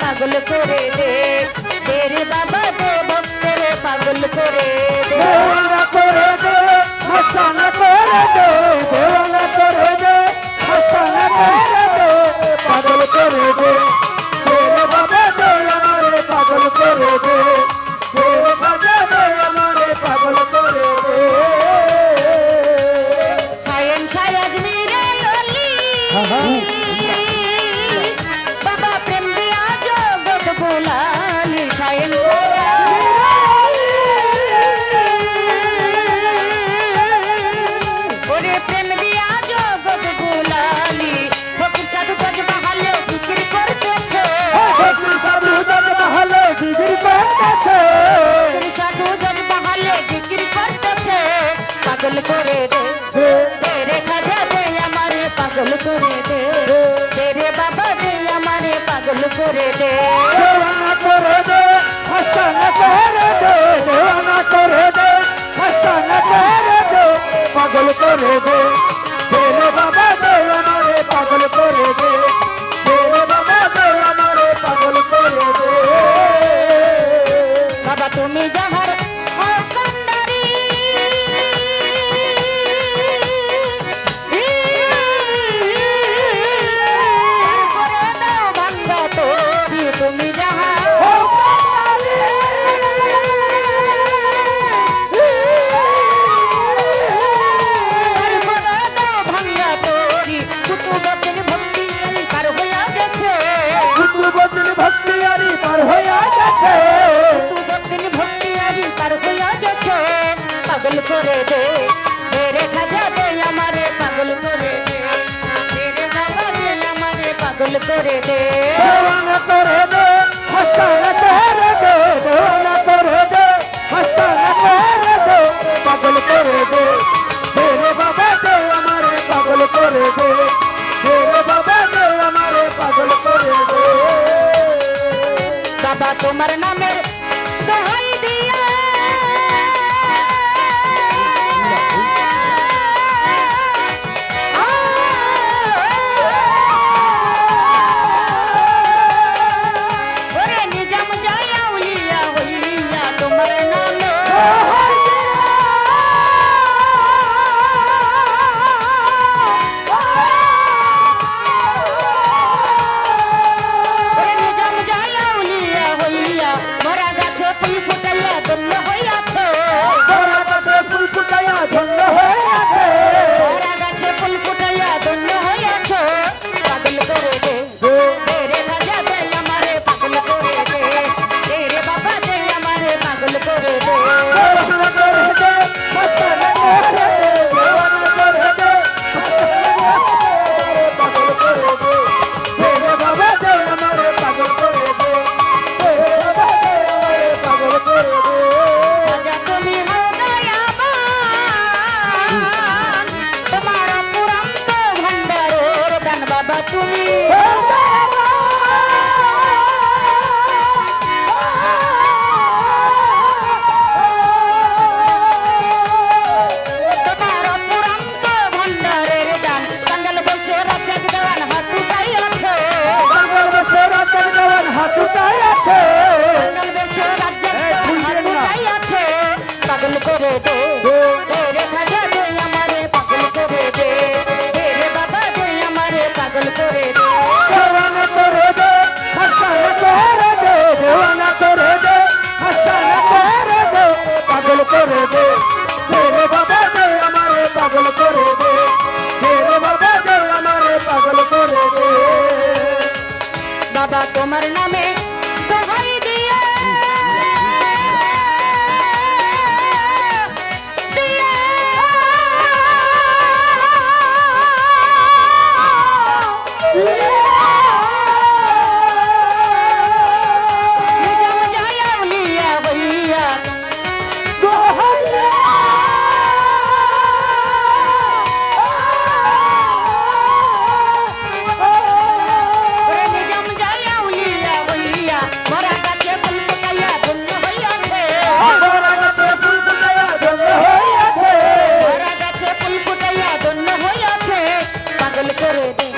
পাগল করে দে তেরে বাবা দে ভক্তরে পাগল করে দে। করে দে করে দে। Uh -huh. llama পাগল করে দে। মেরে খাজা দে আমারে পাগল করে দে। মেরে খাজা দে আমারে পাগল করে দে। দেওয়ানা করে দে হস্তানা করে দে দেওয়ানা করে দে হস্তানা করে দে পাগল করে দে। মেরে বাবা দে আমারে পাগল করে দে। মেরে বাবা দে আমারে পাগল করে দে। তোমার নামে সহায় দেবো baby.